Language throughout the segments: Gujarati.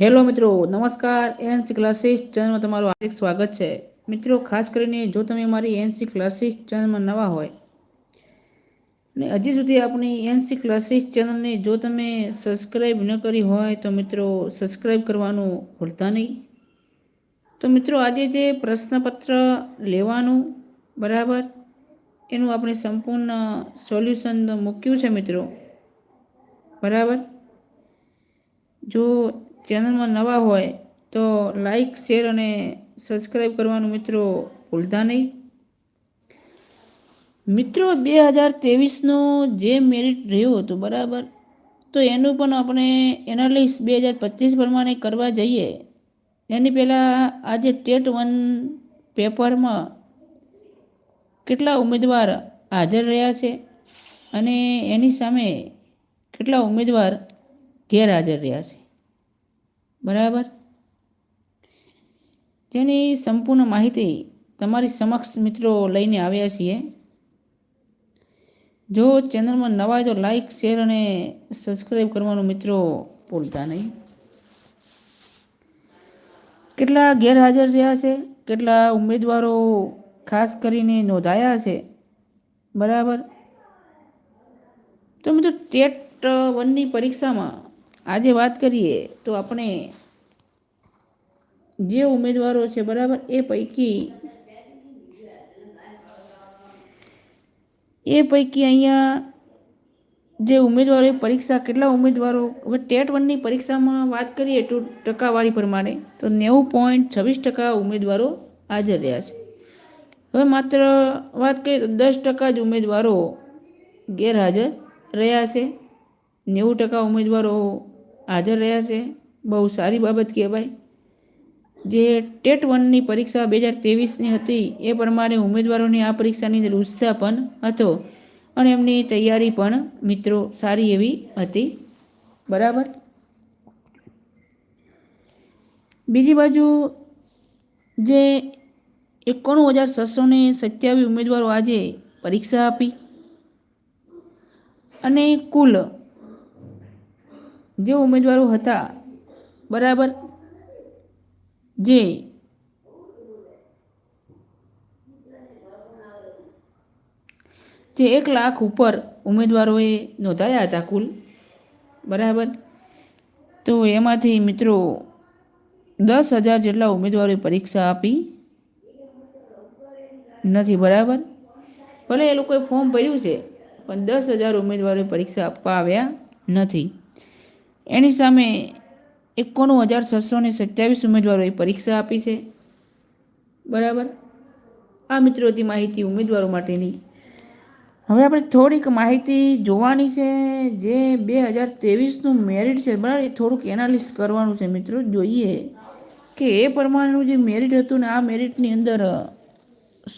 હેલો મિત્રો, નમસ્કાર. એનસી ક્લાસીસ ચેનલમાં તમારું હાર્દિક સ્વાગત છે. મિત્રો, ખાસ કરીને જો તમે મારી એનસી ક્લાસીસ ચેનલમાં નવા હોય અને હજી સુધી આપણી એનસી ક્લાસીસ ચેનલને જો તમે સબસ્ક્રાઈબ ન કરી હોય, તો મિત્રો સબસ્ક્રાઈબ કરવાનું ભૂલતા નહીં. તો મિત્રો, આજે જે પ્રશ્નપત્ર લેવાનું, બરાબર, એનું આપણે સંપૂર્ણ સોલ્યુશન મૂક્યું છે મિત્રો. બરાબર? જો ચેનલમાં નવા હોય તો લાઈક, શેર અને સબસ્ક્રાઈબ કરવાનું મિત્રો ભૂલતા નહીં. મિત્રો, બે હજાર ત્રેવીસનું જે મેરિટ રહ્યું હતું, બરાબર? તો એનું પણ આપણે એનાલિસ બે હજાર પચીસ પ્રમાણે કરવા જઈએ. એની પહેલાં આજે ટેટ વન પેપરમાં કેટલા ઉમેદવાર હાજર રહ્યા છે અને એની સામે કેટલા ઉમેદવાર ગેરહાજર રહ્યા છે? બરાબર? જેની સંપૂર્ણ માહિતી તમારી સમક્ષ મિત્રો લઈને આવ્યા છીએ. જો ચેનલમાં નવા હોય તો લાઈક, શેર અને સબસ્ક્રાઈબ કરવાનું મિત્રો ભૂલતા નહીં. કેટલા ગેરહાજર રહ્યા છે? કેટલા ઉમેદવારો ખાસ કરીને નોંધાયા છે? બરાબર? તો મિત્રો ટેટ વનની પરીક્ષામાં આજે વાત કરીએ તો આપણે જે ઉમેદવારો છે, બરાબર? એ પૈકી એ પૈકી અહીંયા જે ઉમેદવારો પરીક્ષા, કેટલા ઉમેદવારો? હવે ટેટ વનની પરીક્ષામાં વાત કરીએ તો ટકાવારી પ્રમાણે તો નેવું પોઈન્ટ છવ્વીસ ટકા ઉમેદવારો હાજર રહ્યા છે. હવે માત્ર વાત કરીએ તો દસ ટકા જ ઉમેદવારો ગેરહાજર રહ્યા છે. નેવું ટકા ઉમેદવારો હાજર રહ્યા છે. બહુ સારી બાબત કહેવાય. જે ટેટ વનની પરીક્ષા બે હજાર તેવીસની હતી, એ પ્રમાણે ઉમેદવારોની આ પરીક્ષાની અંદર ઉત્સાહ પણ હતો અને એમની તૈયારી પણ મિત્રો સારી એવી હતી. બરાબર? બીજી બાજુ જે એકોણું હજાર છસો ને સત્યાવીસ ઉમેદવારો આજે પરીક્ષા આપી. અને કુલ જે ઉમેદવારો હતા, બરાબર? જે જે એક લાખ ઉપર ઉમેદવારોએ નોંધાયા હતા કુલ, બરાબર? તો એમાંથી મિત્રો દસ હજાર જેટલા ઉમેદવારોએ પરીક્ષા આપી નથી, બરાબર? ભલે એ લોકોએ ફોર્મ ભર્યું છે, પણ દસ હજાર ઉમેદવારોએ પરીક્ષા આપવા આવ્યા નથી. એની સામે એકોણું હજાર છસો ને સત્યાવીસ ઉમેદવારોએ પરીક્ષા આપી છે. બરાબર? આ મિત્રો હતી માહિતી ઉમેદવારો માટેની. હવે આપણે થોડીક માહિતી જોવાની છે જે બે હજાર ત્રેવીસનું મેરિટ છે. બરાબર? એ થોડુંક એનાલિસ કરવાનું છે મિત્રો. જોઈએ કે એ પ્રમાણેનું જે મેરિટ હતું ને આ મેરિટની અંદર,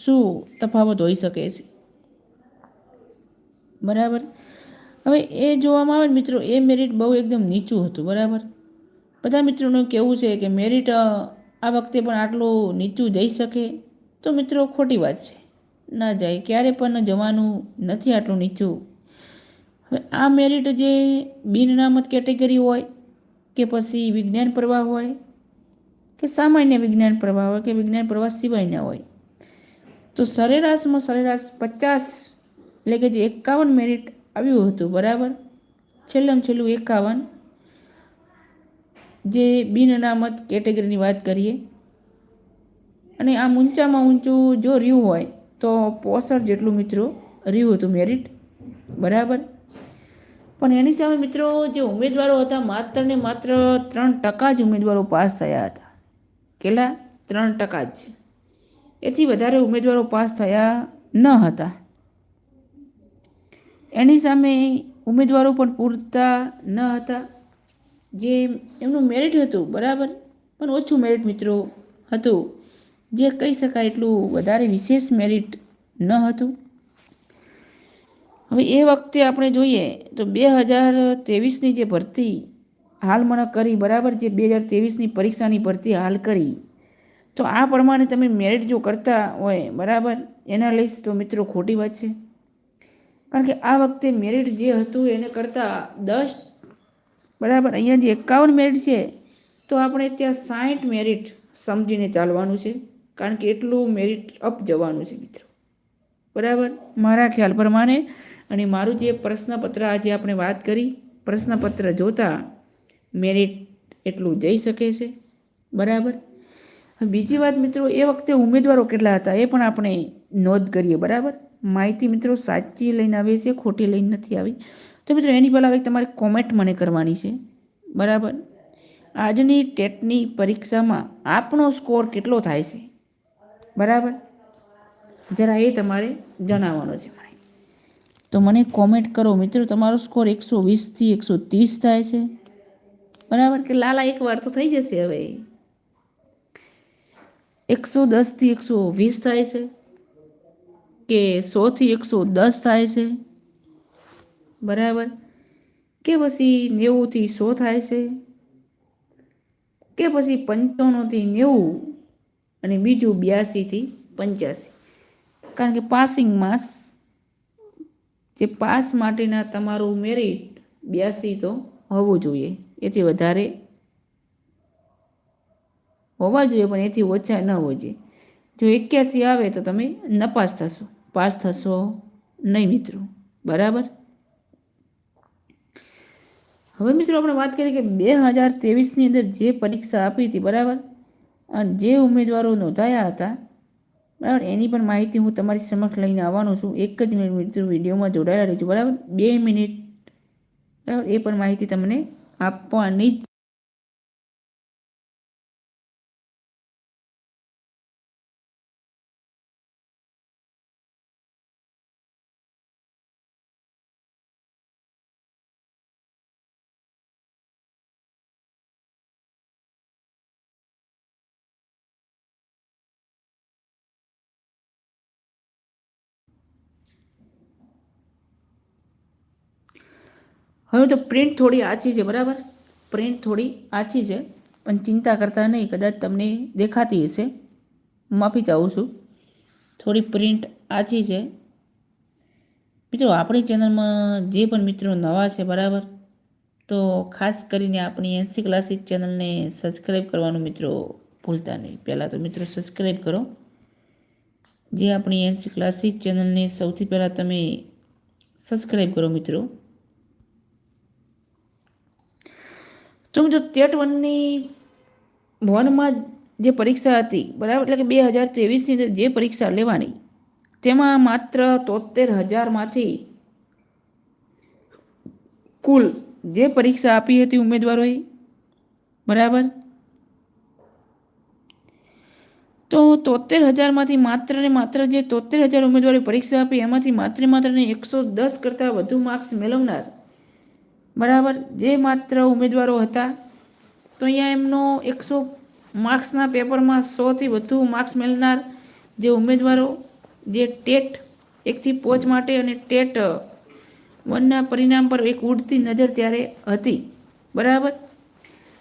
શું તફાવત હોઈ શકે છે? બરાબર? હવે એ જોવામાં આવે ને મિત્રો, એ મેરિટ બહુ એકદમ નીચું હતું, બરાબર? બધા મિત્રોનું કહેવું છે કે મેરિટ આ વખતે પણ આટલું નીચું જઈ શકે? તો મિત્રો, ખોટી વાત છે. ના જાય, ક્યારે પણ જવાનું નથી આટલું નીચું. હવે આ મેરિટ જે બિનનામત કેટેગરી હોય કે પછી વિજ્ઞાન પ્રવાહ હોય કે સામાન્ય વિજ્ઞાન પ્રવાહ હોય કે વિજ્ઞાન પ્રવાહ સિવાયના હોય, તો સરેરાશમાં સરેરાશ પચાસ એટલે કે જે એકાવન મેરિટ આવ્યું હતું, બરાબર? છેલ્લમ છેલ્લું એકાવન. જે બિન અનામત કેટેગરીની વાત કરીએ. અને આમ ઊંચામાં ઊંચું જો રહ્યું હોય, તો પોસઠ જેટલું મિત્રો રહ્યું હતું મેરિટ બરાબર? પણ એની સામે મિત્રો, જે ઉમેદવારો હતા, માત્ર ને માત્ર ત્રણ ટકા જ ઉમેદવારો પાસ થયા હતા. કેટલા? ત્રણ ટકા જ. એથી વધારે ઉમેદવારો પાસ થયા ન હતા. એની સામે ઉમેદવારો પણ પૂરતા ન હતા. જે એમનું મેરિટ હતું, બરાબર? પણ ઓછું મેરિટ મિત્રો હતું. જે કહી શકાય એટલું વધારે વિશેષ મેરિટ ન હતું. હવે એ વખતે આપણે જોઈએ તો બે હજાર ત્રેવીસની જે ભરતી હાલ મને કરી, બરાબર? જે બે હજાર ત્રેવીસની પરીક્ષાની ભરતી હાલ કરી. તો આ પ્રમાણે તમે મેરિટ જો કરતા હોય, બરાબર? એના લઈશ તો મિત્રો ખોટી વાત છે. કારણ કે આ વખતે મેરિટ જે હતું એને કરતાં દસ બરાબર અહીંયા જે એકાવન મેરિટ છે, તો આપણે ત્યાં સાઠ મેરિટ સમજીને ચાલવાનું છે. કારણ કે એટલું મેરિટ અપ જવાનું છે મિત્રો. બરાબર? મારા ખ્યાલ પ્રમાણે અને મારું જે પ્રશ્નપત્ર આજે આપણે વાત કરી, પ્રશ્નપત્ર જોતા મેરિટ એટલું જઈ શકે છે. બરાબર? બીજી વાત મિત્રો, એ વખતે ઉમેદવારો કેટલા હતા એ પણ આપણે નોંધ કરીએ, બરાબર? માહિતી મિત્રો સાચી લઈને આવી છે, ખોટી લઈને નથી આવી. તો મિત્રો એની પહેલાં હવે તમારે કોમેન્ટ મને કરવાની છે. બરાબર? આજની ટેટની પરીક્ષામાં આપનો સ્કોર કેટલો થાય છે? બરાબર? જરા એ તમારે જણાવવાનો છે મને તો મને કોમેન્ટ કરો મિત્રો, તમારો સ્કોર એકસો વીસથી એકસો ત્રીસ થાય છે. બરાબર? કે લાલા એકવાર તો થઈ જશે હવે. એકસો દસથી એકસો વીસ થાય છે. કે સોથી એકસો દસ થાય છે? બરાબર. કે પછી નેવુંથી સો થાય છે? કે પછી પંચાણુંથી નેવું અને બીજું બ્યાસીથી પંચ્યાસી. કારણ કે પાસિંગ માસ, જે પાસ માટેના તમારું મેરિટ બ્યાસી તો હોવું જોઈએ. એથી વધારે હોવા જોઈએ, પણ એથી ઓછા ન હોવા જોઈએ જો એક્યાસી આવે તો તમે નપાસ થશો. પાસ થશો નહીં મિત્રો. બરાબર? હવે મિત્રો આપણે વાત કરીએ કે બે હજાર ત્રેવીસની અંદર જે પરીક્ષા આપી હતી, બરાબર? અને જે ઉમેદવારો નોંધાયા હતા, બરાબર? એની પણ માહિતી હું તમારી સમક્ષ લઈને આવવાનો છું. એક જ મિનિટ મિત્રો વિડીયોમાં જોડાયેલા રહીશું બરાબર? બે મિનિટ, બરાબર? એ પણ માહિતી તમને આપવાની હવે તો પ્રિન્ટ થોડી આછી છે, બરાબર? પ્રિન્ટ થોડી આછી છે, પણ ચિંતા કરતા નહીં, કદાચ તમને દેખાતી હશે. માફી ચાહું છું. થોડી પ્રિન્ટ આછી છે. મિત્રો, આપણી ચેનલમાં જે પણ મિત્રો નવા છે, બરાબર? તો ખાસ કરીને આપણી એનસી ક્લાસીસ ચેનલને સબસ્ક્રાઈબ કરવાનું મિત્રો ભૂલતા નહીં. પહેલાં તો મિત્રો સબસ્ક્રાઈબ કરો. જે આપણી એનસી ક્લાસીસ ચેનલને સૌથી પહેલાં તમે સબસ્ક્રાઈબ કરો મિત્રો. તો મિત્રો ટેટ વનની વનમાં જે પરીક્ષા હતી, બરાબર? એટલે કે બે હજાર ત્રેવીસની અંદર જે પરીક્ષા લેવાની, તેમાં માત્ર તોતેર હજારમાંથી કુલ જે પરીક્ષા આપી હતી ઉમેદવારોએ, બરાબર? તો તોતેર હજારમાંથી માત્ર ને માત્ર જે તોતેર હજાર ઉમેદવારોએ પરીક્ષા આપી, એમાંથી માત્ર માત્ર એકસો દસ કરતાં વધુ માર્ક્સ મેળવનાર બરાબર? જે માત્ર ઉમેદવારો હતા, તો અહીંયા એમનો એકસો માર્ક્સના પેપરમાં સોથી વધુ માર્ક્સ મેળનાર જે ઉમેદવારો, જે ટેટ એકથી પોચ માટે અને ટેટ વનના પરિણામ પર એક ઉડતી નજર ત્યારે હતી. બરાબર?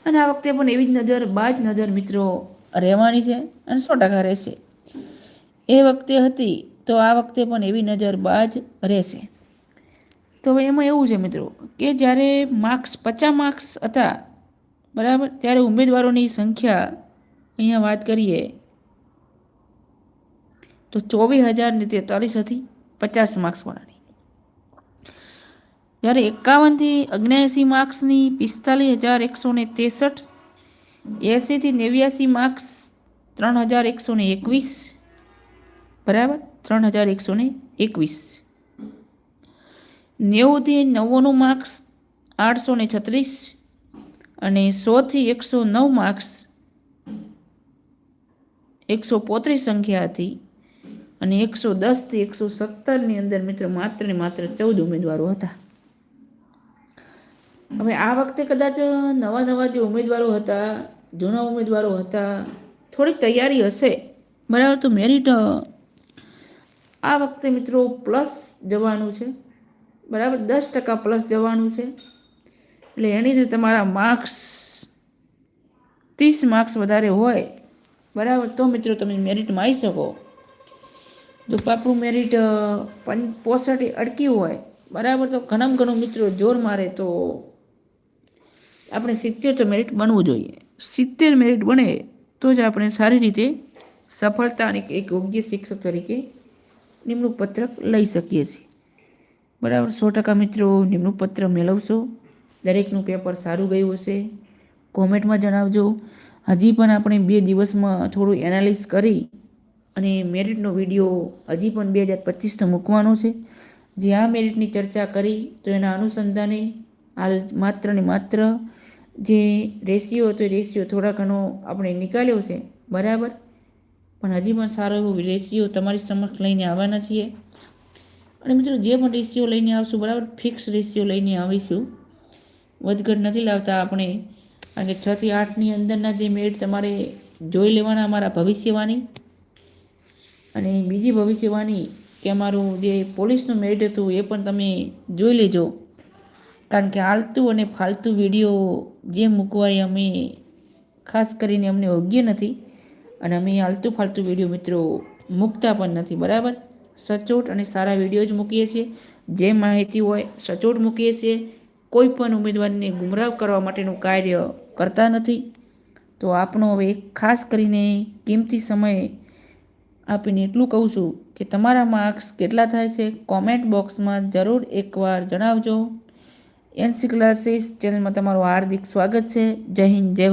અને આ વખતે પણ એવી જ નજર બાજ નજર મિત્રો રહેવાની છે અને સો ટકા રહેશે. એ વખતે હતી, તો આ વખતે પણ એવી નજર બાજ રહેશે. તો એમાં એવું છે મિત્રો કે જ્યારે માર્ક્સ પચાસ માર્ક્સ હતા, બરાબર? ત્યારે ઉમેદવારોની સંખ્યા અહીંયા વાત કરીએ તો ચોવીસ હજાર ને તેતાલીસ હતી, પચાસ માર્ક્સવાળાની જ્યારે એકાવનથી અગ્નેસી માર્ક્સની પિસ્તાલીસ હજાર એકસો ને ત્રેસઠ એંસીથી નેવ્યાસી માર્ક્સ ત્રણ હજાર એકસો ને એકવીસ, બરાબર? ત્રણ હજાર એકસો એકવીસ. નેવુંથી નવ્વાણું માર્ક્સ આઠસો ને છત્રીસ અને સોથી એકસો નવ માર્ક્સ એકસો પોત્રીસ સંખ્યા હતી. અને એકસો દસથી એકસો સત્તરની અંદર મિત્રો માત્ર ને માત્ર ચૌદ ઉમેદવારો હતા. હવે આ વખતે કદાચ નવા નવા જે ઉમેદવારો હતા, જૂના ઉમેદવારો હતા, થોડીક તૈયારી હશે. બરાબર, તો મેરિટ આ વખતે મિત્રો પ્લસ જવાનું છે. બરાબર? દસ ટકા પ્લસ જવાનું છે. એટલે એની જે તમારા માર્ક્સ ત્રીસ માર્ક્સ વધારે હોય, બરાબર? તો મિત્રો તમે મેરિટમાં આવી શકો. જો પાપું મેરિટ પંચ પોસઠ અડકી હોય, બરાબર? તો ઘણામાં ઘણું મિત્રો જોર મારે તો આપણે સિત્તેર તો મેરિટ બનવું જોઈએ. સિત્તેર મેરિટ બને તો જ આપણે સારી રીતે સફળતા અને એક યોગ્ય શિક્ષક તરીકે નિમણૂક પત્રક લઈ શકીએ છીએ. બરાબર? સો ટકા મિત્રો, નિમણૂક પત્ર મેળવશો દરેકનું પેપર સારું ગયું હશે. કોમેન્ટમાં જણાવજો. હજી પણ આપણે બે દિવસમાં થોડું એનાલિસ કરી અને મેરિટનો વીડિયો હજી પણ બે હજાર પચીસનો મૂકવાનો છે. જે આ મેરિટની ચર્ચા કરી, તો એના અનુસંધાને હાલ માત્ર ને માત્ર જે રેશિયો હતો, એ રેશિયો થોડા ઘણો આપણે નીકાળ્યો છે. બરાબર? પણ હજી પણ સારો એવો રેશિયો તમારી સમક્ષ લઈને આવવાના છીએ. અને મિત્રો, જે પણ રેશિયો લઈને આવશું, બરાબર ફિક્સ રેશિયો લઈને આવીશું. વધઘટ નથી લાવતા આપણે. કારણ કે છથી આઠની અંદરના જે મેટ તમારે જોઈ લેવાના અમારા ભવિષ્યવાણી. અને બીજી ભવિષ્યવાણી કે અમારું જે પોલીસનું મેટ હતું, એ પણ તમે જોઈ લેજો. કારણ કે આલતું અને ફાલતુ વીડિયો જે મૂકવા એ અમે, ખાસ કરીને અમને યોગ્ય નથી. અને અમે આલતુ ફાલતું વીડિયો મિત્રો મૂકતા પણ નથી, બરાબર? સચોટ અને સારા વીડિયો જ મૂકીએ છીએ. જે માહિતી હોય, સચોટ મૂકીએ છીએ. કોઈ પણ ઉમેદવારને ગુમરાહ કરવા માટેનું કાર્ય કરતા નથી. તો આપણો હવે ખાસ કરીને કિંમતી સમય આપીને એટલું કહું છું કે તમારા માર્ક્સ કેટલા થાય છે, કોમેન્ટ બોક્સમાં જરૂર એકવાર જણાવજો. એનસી ક્લાસીસ ચેનલમાં તમારું હાર્દિક સ્વાગત છે. જય હિન્દ, જય